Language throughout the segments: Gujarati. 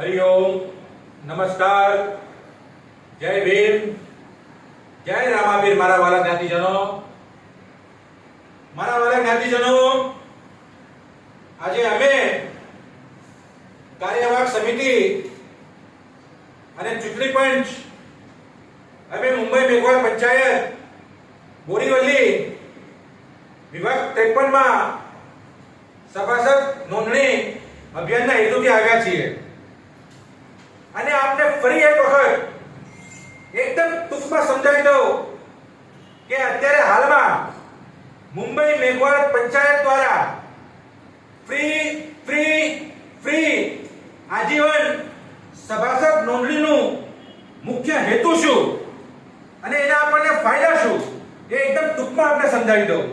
હરિઓમ નમસ્કાર. જય ભીમ. જય રામાવીર મારા વાલા જ્ઞાતિજનો. મારા વાલા જ્ઞાતિજનો, આજે અમે કાર્યવાહક સમિતિ અને ચૂંટણી પંચ અમે મુંબઈ મેઘવાળ પંચાયત, બોરીવલી વિભાગ ત્રેપનમાં સભાસદ નોંધણી અભિયાનના હેતુથી આવ્યા છીએ. અને આપને ફરી એક વખત એકદમ ટૂંકમાં સમજાવી દઉં કે અત્યારે હાલમાં મુંબઈ મેઘવાડ પંચાયત દ્વારા ફ્રી ફ્રી ફ્રી આજીવન સભાસદ નોંધણીનું મુખ્ય હેતુ શું? અને એના આપણને ફાયદા શું? એ એકદમ ટૂંકમાં આપણે સમજાવી દઉં.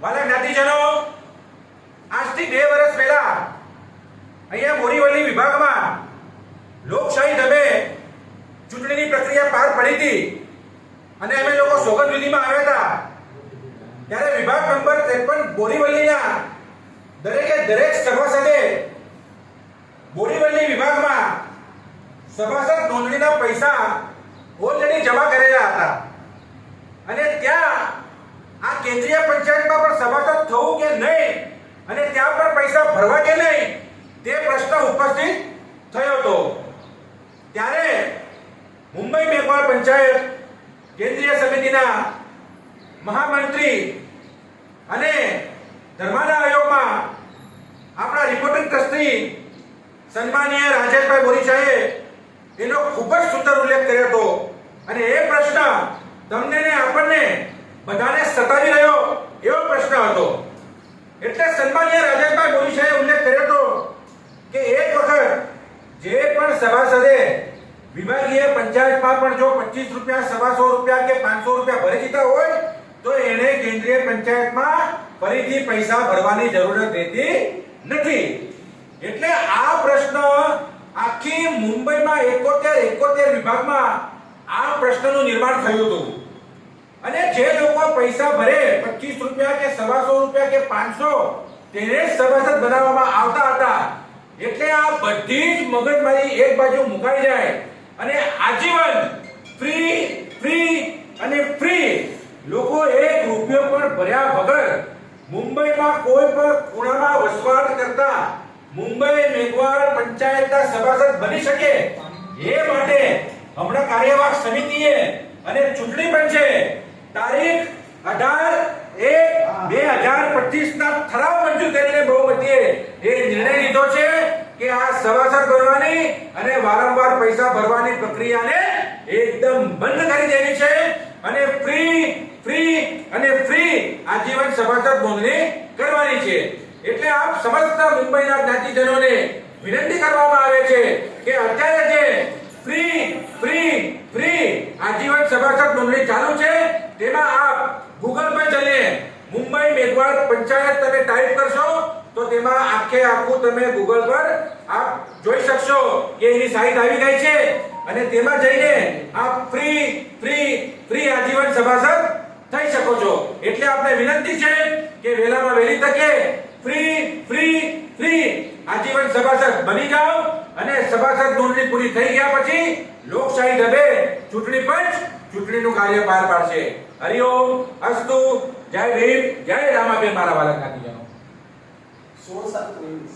વાલા જ્ઞાતિજનો, આજથી બે વર્ષ પહેલા અહીંયા બોરીવલી વિભાગમાં લોકશાહી ઢબે ચૂંટણીની પ્રક્રિયા પાર પડી હતી અને અમે લોકો સોગંદ વિધિમાં આવ્યા હતા. ત્યારે વિભાગ નંબર 53 બોરીવલીના દરેકે દરેક સભાસદે બોરીવલી વિભાગમાં સભાસદ નોંધણીના પૈસા ઓલરેડી જમા કરેલા હતા. અને ત્યાં આ કેન્દ્રીય પંચાયતમાં પણ સભાસદ થવું કે નહીં, અને ત્યાં પણ પૈસા ભરવા કે નહીં તે પ્રશ્ન ઉપસ્થિત થયો હતો ત્યારે મુંબઈ મેઘવાળ પંચાયત કેન્દ્રીય સમિતિના મહામંત્રી અને ધર્માના આયોગમાં આપણા રિપોર્ટિંગ ટ્રસ્ટી સન્માનીય રાજેશભાઈ બોરીસાએ એનો ખૂબ જ સુંદર ઉલ્લેખ કર્યો હતો. અને એ પ્રશ્ન તમને ને આપણને બધાને સતાવી રહ્યો એવો પ્રશ્ન હતો. એટલે સન્માનીય રાજેશભાઈ બોરીસાએ ઉલ્લેખ કર્યો હતો કે એક વખત જે પણ સભાસદે વિભાગીય પંચાયતમાં પણ જો 25 રૂપિયા, સવાસો રૂપિયા કે 500 રૂપિયા ભરી દીધા હોય, તો એને કેન્દ્રીય પંચાયતમાં ફરીથી પૈસા ભરવાની જરૂરત રહેતી નથી. એટલે આ પ્રશ્ન આખી મુંબઈમાં એકોતેર એકોતેર વિભાગમાં આ પ્રશ્નનું નિર્માણ થયું હતું. અને જે લોકો પૈસા ભરે 25 રૂપિયા કે સવાસો રૂપિયા કે 500 તેને સભાસદ બનાવવામાં આવતા હતા. એટલે આ બધી જ મગજમારી એક બાજુ મુકાઈ જાય. અને આજીવન ફ્રી ફ્રી અને ફ્રી. લોકો એક રૂપિયો પણ ભર્યા વગર મુંબઈમાં કોઈ પણ ખૂણામાં વસવાટ કરતા મુંબઈ મેઘવાડ પંચાયતના સભાસદ બની શકે. એ માટે હમણાં કાર્યવાહક સમિતિએ અને ચૂંટણી પંચે તારીખ અઢાર એક બે હજાર પચીસ ના ઠરાવ મંજૂર કરીને બહુમતીએ એ નિર્ણય લીધો છે કે આ સભાસદ બનવાની અને વારંવાર પૈસા ભરવાની પ્રક્રિયાને એકદમ બંધ કરી દેવી છે. અને ફ્રી ફ્રી અને ફ્રી આજીવન સભાસદ નોંધણી કરવાની છે. એટલે આપ સમસ્ત મુંબઈના જ્ઞાતિજનોને વિનંતી કરવામાં આવે છે કે અત્યારે જે ફ્રી ફ્રી ફ્રી આજીવન સભાસદ નોંધણી ચાલુ છે, તેમાં આપ ગૂગલ પર જઈને મુંબઈ મેઘવાડ પંચાયત તમે ટાઈપ કરશો તેમાં આખે આખું તમે ગૂગલ પર આપ જોઈ શકશો કે એની સાઈટ આવી ગઈ છે. અને તેમાં જઈને આપ ફ્રી ફ્રી ફ્રી આજીવન સભાસદ થઈ શકો છો. એટલે આપણે વિનંતી છે કે વેલામાં વહેલી તકે ફ્રી ફ્રી ફ્રી આજીવન સભાસદ બની જાઓ અને સભાસદ નોંધણી પૂરી થઈ ગયા પછી લોકશાહી ઢબે ચૂંટણી પંચ ચૂંટણીનું કાર્ય પાર પાડશે. હરિઓમ અસ્તુ, જય ભીમ, જય રામાબેન, મારા વાલા 調作という